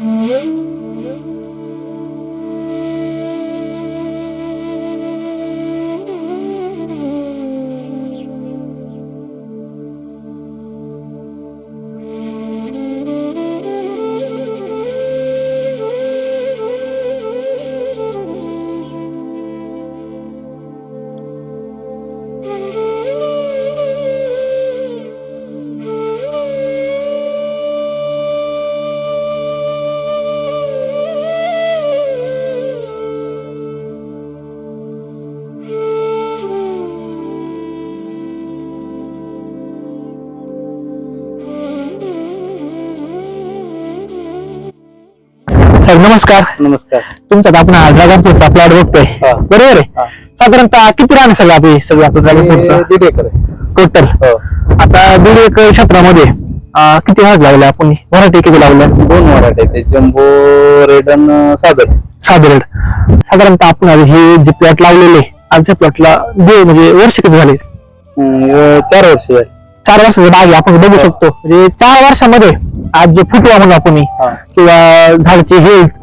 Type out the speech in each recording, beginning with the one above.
Música साहेब नमस्कार. नमस्कार. तुमच्यात आपण ड्रॅगन फ्रूटचा प्लॉट बघतोय. हा. बरोबर आहे? हा. साधारणतः किती रान सगळं आपली सगळं आपलं ड्रॅगन फ्रूटचं हे दीड एकर आहे. टोटल हो. आता दीड एक क्षेत्रामध्ये अं, किती भाग लावले आपण? व्हरायटी किती लावल्या दोन वराटे ते जम्बो रेड आणि सादर साधारण साधारणतः आपण आज हे जे प्लॉट लावलेले आजच्या प्लॉटला दे म्हणजे वर्ष किती झाले? हे चार वर्ष झाली. चार वर्षाचा बाग आहे. आपण बघू शकतो. म्हणजे चार वर्षामध्ये आज जे फुटवा म्हणून आपण हा. किंवा झाडाची हेल्थ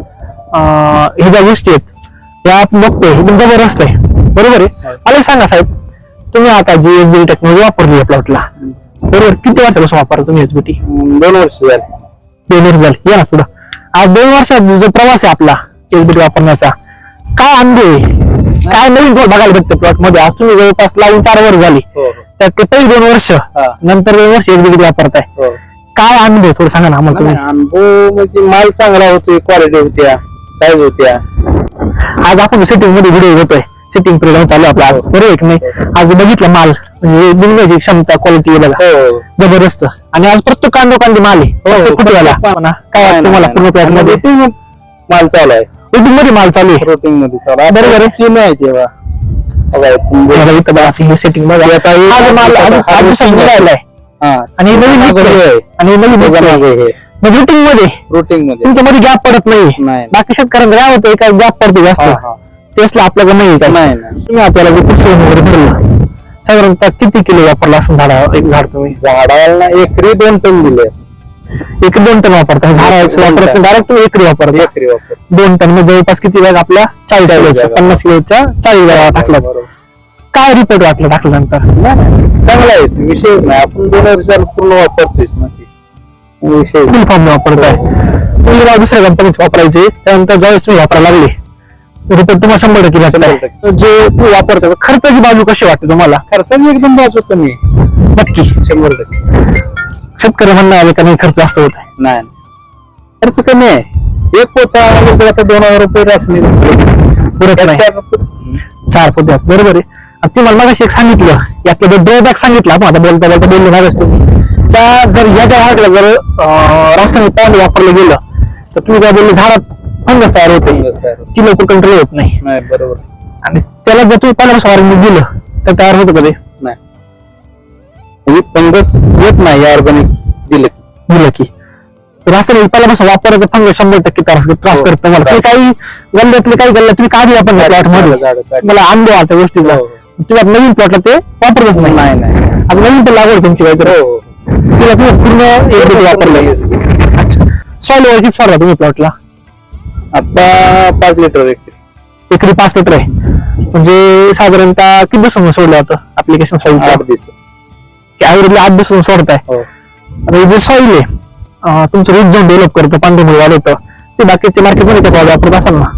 हे ज्या गोष्टी आहेत या आपण बघतोय एकदम जबरदस्त आहे. बरोबर आहे? हा. मला सांगा साहेब तुम्ही आता जी एसबीटी टेक्नॉलॉजी वापरली आहे प्लॉटला बरोबर किती वर्षापासून वापरता तुम्ही एसबीटी दोन वर्ष झाली. दोन वर्ष झाली. या ना पुढं. आज दोन वर्षात जो प्रवास आहे आपला एसबीटी वापरण्याचा काय अनुभव आहे? काय नवीन बघायला भेटतं प्लॉटमध्ये? आज तुम्ही जवळपास लावून चार वर्ष झाली. हो हो. त्यात ते पहिली दोन वर्ष नंतर दोन वर्ष एसबीटी वापरताय. हो काय अनुभव थोडं सांगा ना आम्हाला नाही, तुम्ही अनुभव म्हणजे माल चांगला होतोय क्वालिटी होत्या साईज होत्या. आज आपण सेटिंगमध्ये व्हिडिओ घेतोय सेटिंग पिरियड चालू आहे आपला. आज बरोबर आहे की नाही? आज बघितलं माल. म्हणजे बिनण्याची क्षमता क्वालिटी बघा. हो. जबरदस्त. आणि आज प्रत्येक कांदो कांदी माल आहे. प्रत्येक कुठे झाला काय वाटतं तुम्हाला पूर्ण प्लॉटमध्ये? Routine माल चालू आहे. युट्यूबमध्ये माल चालू आहे. रोटिंगमध्ये चालू आहे. बरोबर आहे. तीन आहे तेव्हा. बघा, इथून बघा इथं बघा हे सेटिंग बघा हे- आज माल आज- आज दिवसात निघायला आहे. हा आणि हे. आणि रुटीन मध्ये रुटीन मध्ये तुमच्या मध्ये. गॅप पडत नाही. बाकी शेतकऱ्यांना काय होतं? काय गॅप पडतो जास्त. तेचला आपल्याकडे नाही तुम्ही आपल्याला जे पुस्तक वगैरे भरलं साधारणतः किती किलो वापरला असं झाडा एक झाड तुम्ही? झाडाला एकरी दोन टन दिले. एक दोन टन वापरता. झाडाचं वापरत. डायरेक्ट तुम्ही एकरी वापरता. एकरी वापर दोन टन. म्हणजे जवळपास किती बॅग आपल्या? चाळीस किलोच्या. पन्नास किलोच्या चाळीस बॅगा टाकलं बरोबर. काय रिपोर्ट वाटलं टाकल्यानंतर. चांगला आहे. विषयच नाही. आपण दोन वर्षाला पूर्ण वापरतोयच ना ते. विषय फुल फॉर्म वापरताय. तुम्ही जेव्हा दुसऱ्या कंपनीच वापरायचे. त्यानंतर ज्यावेळेस तुम्ही वापरायला लागले रिपोर्ट तुम्हाला शंभर टक्के. तर जे तुम्ही वापरता खर्चाची बाजू कशी वाटते तुम्हाला? खर्चाची एकदम बाजू कमी आहे. नक्की शंभर टक्के. शेतकरी म्हणणं आले का नाही खर्च जास्त होत नाही खर्च कमी आहे. एक पोता आता दोन हजार रुपये चार पद्धत बरोबर आहे. आता तुम्हाला मगाशी एक सांगितलं यातलं ड्रॉबॅक सांगितलं आपण आता बोलता बोलता बोललो मागच तुम्ही. त्या जर ह्याच्या भागाला जर रासायनिक पाणी वापरलं गेलं तर तुम्ही काय बोलले झाडात फंगस तयार होते. ती लवकर कंट्रोल होत नाही. नाही बरोबर. आणि त्याला जर तुम्ही पहिल्यापासून ऑर्गॅनिक दिलं तर तयार होतं का ते? नाही. म्हणजे फंगस येत नाही ऑर्गॅनिक दिलं की. दिलं की. रासायनिक पहिल्यापासून वापरायचं फंगस शंभर टक्के त्रास त्रास हो. करत तुम्हाला. तुम्ही काही गल्ल्यातले काही गल्ल्या तुम्ही काढली आपण प्लॉटमध्ये. झाडं काढली. मला आला त्या गोष्टीचा. आता नवीन प्लॉटला ते वापरतच नाही. नाही आता नवीन पण लागवड तुमची काहीतरी. हो. तिला तुम्ही पूर्ण एक वापरलं सॉइल वगैरे किती सोडला तुम्ही प्लॉटला आता पाच लिटर एकरी पाच लिटर आहे. म्हणजे साधारणतः किती दिवसांनी सोडलं होतं ऍप्लिकेशन आठ सॉइलचं दिवस. की ऍव्हरेजला आठ दिवसांनी सोडताय आणि जे सॉइल आहे तुमचं रूट झोन डेव्हलप करतं पांढरमुळे वाढवतं ते बाकीचे मार्केटमध्ये वापरत असाल ना?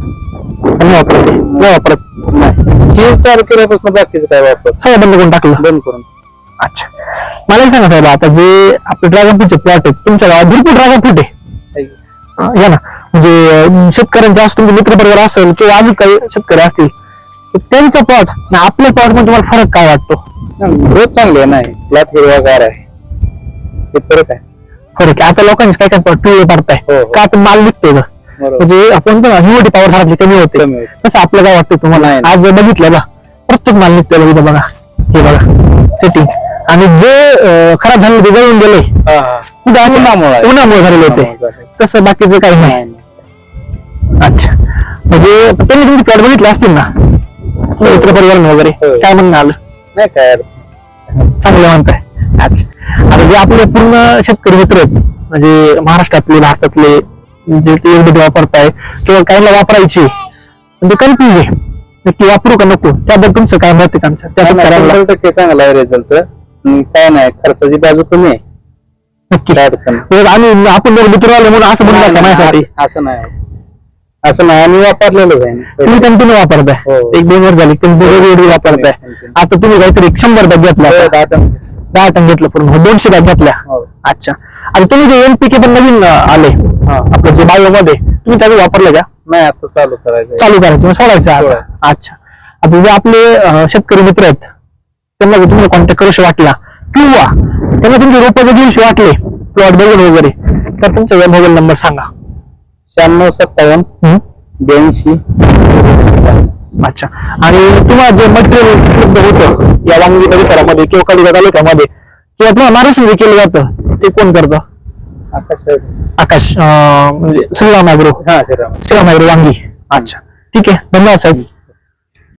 नाही वापरत? नाही वापरत. नाही हे चालू केल्यापासून बाकीचं काय वापर सगळं बंद करून टाकलं. बंद करून. अच्छा. मला एक सांगा साहेब आता जे आपले ड्रॅगन फ्रूटचे प्लॉट आहेत तुमच्या गावात भरपूर ड्रॅगन फ्रूट आहे. या ना. म्हणजे शेतकऱ्यांचे असं तुमचे मित्र परिवार असेल किंवा अजून काही शेतकरी असतील तर त्यांचा प्लॉट आणि आपल्या प्लॉटमध्ये तुम्हाला फरक काय वाटतो? ग्रोथ चांगली आहे नाही. प्लॉट हिरवागार आहे. ते फरक आहे. फरक आहे. आता लोकांचे काय काय पिवळे पडताय. हो, हो. का आता माल निघतोय का बरोबर म्हणजे आपण म्हणतो ना ह्युमिडिटी पॉवर झाडातली कमी होते. तसं आपलं काय वाटतं तुम्हाला. आज जर बघितलं बा प्रत्येक माल निघतोय बघा इथं बघा. हे बघा सेटिंग आणि जे खराब झाले ते जळून गेले हा हा. कुठं असं उन्हामुळे झालेले होते. तसं बाकीचं काही नाही. अच्छा. म्हणजे त्यांनी तुमचे प्लॉट बघितले असतील ना? मित्र परिवार वगैरे हो. काय म्हणणं आलं? नाही काय चांगलं म्हणताय. अच्छा. आता जे आपले पूर्ण शेतकरी मित्र आहेत म्हणजे महाराष्ट्रातले भारतातले म्हणजे ते एवढे वापरताय किंवा काहीला वापरायची म्हणजे कन्फ्युज आहे. नक्की वापरू का नको? त्याबद्दल तुमचं काय मत आहे त्यांचं टक्के चांगला रिझल्ट काय नाही खर्चाची बाजू कमी आहे. नक्की. आपण दोघं मित्र आले म्हणून असं म्हणलं का माझ्यासाठी? असं- नाही. असं नाही आम्ही वापरलेलंच आहे. तुम्ही कंटिन्यू वापरताय. हो. एक दोन वर्ष झाली कंटिन्यू वापरताय. Continue. आता तुम्ही काहीतरी शंभर बॅग घेतल्या हो, दहा टन. घेतलं पूर्ण दोनशे बॅग घेतल्या हो. अच्छा आणि तुम्ही जे एनपीके पण नवीन आले हा. आपलं जे बायो मध्ये तुम्ही त्याचं वापरलं का नाही आता चालू करायचं चालू करायचं सोडायचं. अच्छा आता जे आपले शेतकरी मित्र आहेत त्यांना जर तुम्हाला कॉन्टॅक्ट करूशी वाटला किंवा त्यांना तुमचे रोप जर घेऊशी वाटले प्लॉट बघून वगैरे तर तुमचा मोबाईल नंबर सांगा शहाण्णव सत्तावन्न? ब्याऐंशी अच्छा. आणि तुम्हाला जे मटेरियल उपलब्ध होतं या वांगी परिसरामध्ये किंवा कलिका तालुक्यामध्ये किंवा तुम्हाला महाराष्ट्र जे केलं जातं ते कोण करतं? आकाश आकाश म्हणजे श्रीराम हा श्रीराम. श्रीराम वांगी. अच्छा. ठीक आहे. धन्यवाद साहेब.